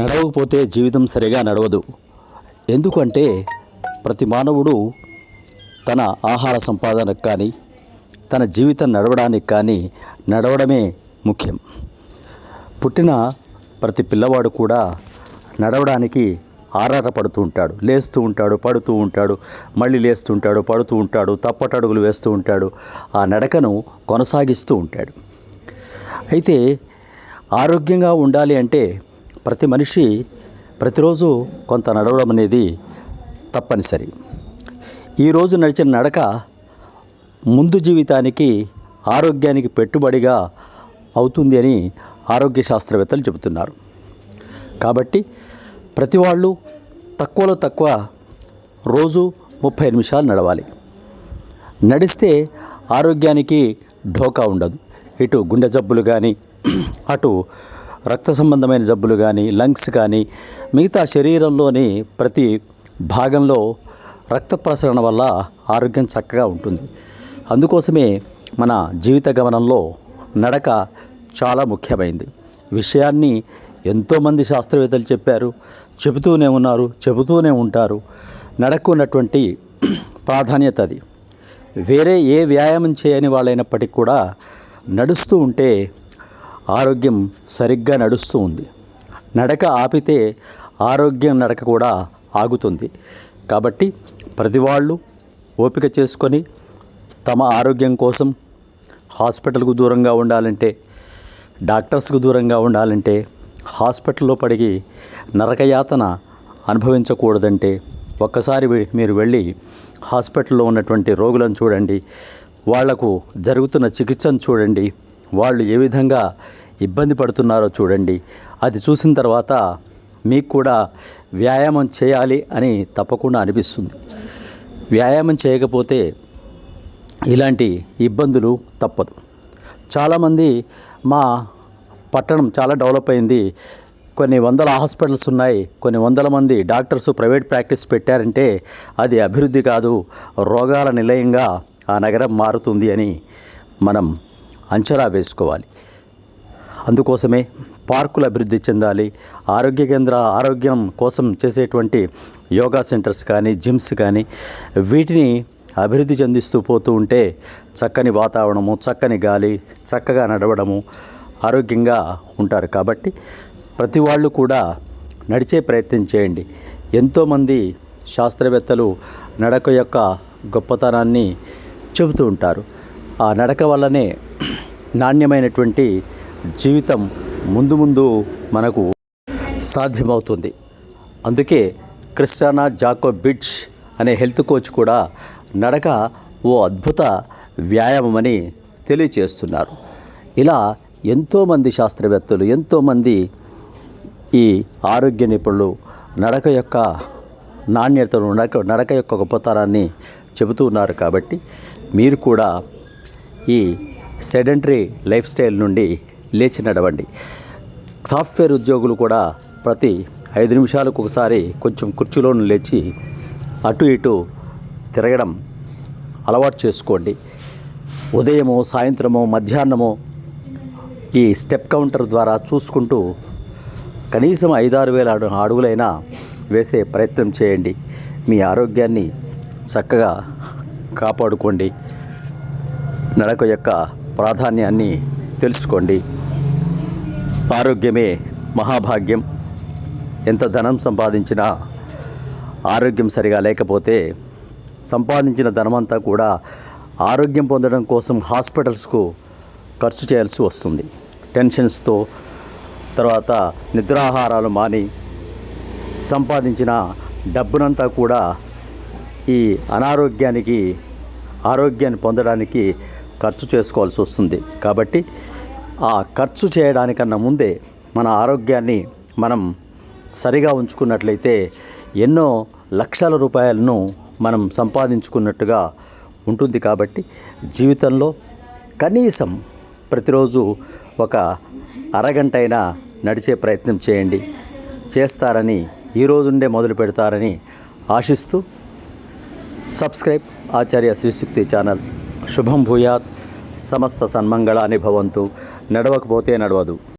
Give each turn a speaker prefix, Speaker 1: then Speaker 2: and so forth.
Speaker 1: నడవకపోతే జీవితం సరిగా నడవదు. ఎందుకంటే ప్రతి మానవుడు తన ఆహార సంపాదనకు కానీ తన జీవితం నడవడానికి కానీ నడవడమే ముఖ్యం. పుట్టిన ప్రతి పిల్లవాడు కూడా నడవడానికి ఆరాటపడుతూ ఉంటాడు. లేస్తూ ఉంటాడు పడుతూ ఉంటాడు మళ్ళీ లేస్తుంటాడు పడుతూ ఉంటాడు తప్పటడుగులు వేస్తూ ఉంటాడు ఆ నడకను కొనసాగిస్తూ ఉంటాడు. అయితే ఆరోగ్యంగా ఉండాలి అంటే ప్రతి మనిషి ప్రతిరోజు కొంత నడవడం అనేది తప్పనిసరి. ఈరోజు నడిచిన నడక ముందు జీవితానికి ఆరోగ్యానికి పెట్టుబడిగా అవుతుంది అని ఆరోగ్య శాస్త్రవేత్తలు చెబుతున్నారు. కాబట్టి ప్రతి వాళ్ళు తక్కువలో తక్కువ రోజు ముప్పై నిమిషాలు నడవాలి. నడిస్తే ఆరోగ్యానికి ఢోకా ఉండదు. ఇటు గుండె జబ్బులు కానీ అటు రక్త సంబంధమైన జబ్బులు కానీ లంగ్స్ కానీ మిగతా శరీరంలోని ప్రతి భాగంలో రక్త ప్రసరణ వల్ల ఆరోగ్యం చక్కగా ఉంటుంది. అందుకోసమే మన జీవిత గమనంలో నడక చాలా ముఖ్యమైంది. విషయాన్ని ఎంతోమంది శాస్త్రవేత్తలు చెప్పారు చెబుతూనే ఉన్నారు చెబుతూనే ఉంటారు. నడకు ఉన్నటువంటి ప్రాధాన్యత అది. వేరే ఏ వ్యాయామం చేయని వాళ్ళైనప్పటికీ కూడా నడుస్తూ ఉంటే ఆరోగ్యం సరిగ్గా నడుస్తూ ఉంది. నడక ఆపితే ఆరోగ్యం నడక కూడా ఆగుతుంది. కాబట్టి ప్రతి వాళ్ళు ఓపిక చేసుకొని తమ ఆరోగ్యం కోసం హాస్పిటల్కు దూరంగా ఉండాలంటే డాక్టర్స్కు దూరంగా ఉండాలంటే హాస్పిటల్లో పడిగి నరకయాతన అనుభవించకూడదంటే ఒక్కసారి మీరు వెళ్ళి హాస్పిటల్లో ఉన్నటువంటి రోగులను చూడండి. వాళ్ళకు జరుగుతున్న చికిత్సను చూడండి. వాళ్ళు ఏ విధంగా ఇబ్బంది పడుతున్నారో చూడండి. అది చూసిన తర్వాత మీకు కూడా వ్యాయామం చేయాలి అని తప్పకుండా అనిపిస్తుంది. వ్యాయామం చేయకపోతే ఇలాంటి ఇబ్బందులు తప్పదు. చాలామంది మా పట్టణం చాలా డెవలప్ అయింది. కొన్ని వందల హాస్పిటల్స్ ఉన్నాయి. కొన్ని వందల మంది డాక్టర్స్ ప్రైవేట్ ప్రాక్టీస్ పెట్టారంటే అది అభివృద్ధి కాదు. రోగాల నిలయంగా ఆ నగరం మారుతుంది అని మనం అంచనా వేసుకోవాలి. అందుకోసమే పార్కులు అభివృద్ధి చెందాలి. ఆరోగ్య కేంద్ర ఆరోగ్యం కోసం చేసేటువంటి యోగా సెంటర్స్ కానీ జిమ్స్ కానీ వీటిని అభివృద్ధి చెందిస్తూ పోతూ ఉంటే చక్కని వాతావరణము చక్కని గాలి చక్కగా నడవడము ఆరోగ్యంగా ఉంటారు. కాబట్టి ప్రతి వాళ్ళు కూడా నడిచే ప్రయత్నం చేయండి. ఎంతోమంది శాస్త్రవేత్తలు నడక యొక్క గొప్పతనాన్ని చెబుతూ ఉంటారు. ఆ నడక వల్లనే నాణ్యమైనటువంటి జీవితం ముందు ముందు మనకు సాధ్యమవుతుంది. అందుకే క్రిస్టానా జాకో బిడ్జ్ అనే హెల్త్ కోచ్ కూడా నడక ఓ అద్భుత వ్యాయామమని తెలియచేస్తున్నారు. ఇలా ఎంతోమంది శాస్త్రవేత్తలు ఎంతోమంది ఈ ఆరోగ్య నిపుణులు నడక యొక్క నాణ్యతను నడక నడక యొక్క గొప్పతనాన్ని చెబుతూ ఉన్నారు కాబట్టి మీరు కూడా ఈ సెడెంటరీ లైఫ్ స్టైల్ నుండి లేచి నడవండి. సాఫ్ట్వేర్ ఉద్యోగులు కూడా ప్రతి ఐదు నిమిషాలకు ఒకసారి కొంచెం కుర్చీలోను లేచి అటు ఇటు తిరగడం అలవాటు చేసుకోండి. ఉదయము సాయంత్రము మధ్యాహ్నము ఈ స్టెప్ కౌంటర్ ద్వారా చూసుకుంటూ కనీసం ఐదారు వేల అడుగులైనా వేసే ప్రయత్నం చేయండి. మీ ఆరోగ్యాన్ని చక్కగా కాపాడుకోండి. నడక యొక్క ప్రాధాన్యాన్ని తెలుసుకోండి. ఆరోగ్యమే మహాభాగ్యం. ఎంత ధనం సంపాదించినా ఆరోగ్యం సరిగా లేకపోతే సంపాదించిన ధనమంతా కూడా ఆరోగ్యం పొందడం కోసం హాస్పిటల్స్కు ఖర్చు చేయాల్సి వస్తుంది. టెన్షన్స్తో తర్వాత నిద్రాహారాలు మాని సంపాదించిన డబ్బునంతా కూడా ఈ అనారోగ్యానికి ఆరోగ్యాన్ని పొందడానికి ఖర్చు చేసుకోవాల్సి వస్తుంది. కాబట్టి ఆ ఖర్చు చేయడానికన్నా ముందే మన ఆరోగ్యాన్ని మనం సరిగా ఉంచుకున్నట్లయితే ఎన్నో లక్షల రూపాయలను మనం సంపాదించుకున్నట్టుగా ఉంటుంది. కాబట్టి జీవితంలో కనీసం ప్రతిరోజు ఒక అరగంట అయినా నడిచే ప్రయత్నం చేయండి. చేస్తారని ఈ రోజుండే మొదలు పెడతారని ఆశిస్తూ సబ్స్క్రైబ్ ఆచార్య శ్రీశక్తి ఛానల్. శుభం భూయాత్. సమస్త సన్మంగళాన్ని భవంతు. నడవకపోతే నడవదు.